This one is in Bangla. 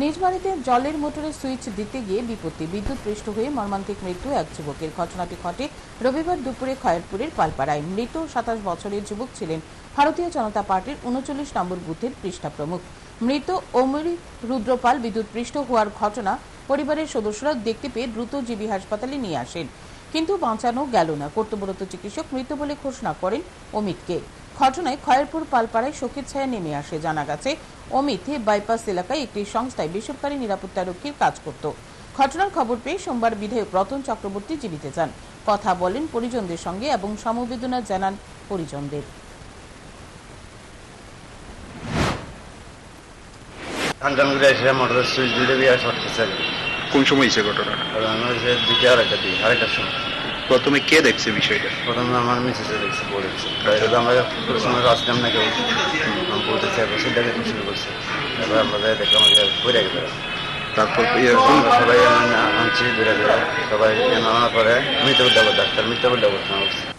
নিজ বাড়িতে জলের মোটরে সুইচ দিতে গিয়ে বিপত্তি। বিদ্যুৎ পৃষ্ঠ হয়ে মর্মান্তিক মৃত্যু এক যুবকের। ঘটনাটি ঘটে রবিবার দুপুরে খয়েরপুরের পালপাড়ায়। মৃত সাতাশ বছরের যুবক ছিলেন ভারতীয় জনতা পার্টির উনচল্লিশ নম্বর বুথের পৃষ্ঠা প্রমুখ। মৃত অমরি রুদ্রপাল বিদ্যুৎ পৃষ্ঠ হওয়ার ঘটনা পরিবারের সদস্যরা দেখতে পেয়ে দ্রুত জিবি হাসপাতালে নিয়ে আসেন। কিন্তু বাঁচানো গেল না। কর্তব্যরত চিকিৎসক মৃত বলে ঘোষণা করেন অমিতকে। ঘটনায় খয়েরপুর পালপাড়ায় শোকের ছায়া নেমে আসে। জানা গেছে, অমিত বাইপাস এলাকায় একটি সংস্থায় বেসরকারি নিরাপত্তারক্ষীর কাজ করত। ঘটনার খবর পেয়ে সোমবার বিধায়ক রতন চক্রবর্তী জীবিতে যান। কথা বলেন পরিজনদের সঙ্গে এবং সমবেদনা জানান পরিজনদের। করে এসে মোটরের সুইচ দিলে দিয়ে শর্ট কি। কোন সময় হয়েছে ঘটনাটা? দুইটা আড়াইটার সময়। প্রথমে কে দেখছে বিষয়টা? প্রথমে আমার মিসেসে দেখছি বলেছে আমরা প্রথমে আসলাম না কেউ। বলতেছি একবার শুরু করছে। এবার আমরা যাই দেখলাম যে গেল। তারপর ইয়ে, সবাই আন- আনছি দূরে দূরে সবাই আনার পরে মৃত্যু ডাক্তার মৃত্যু ডাবো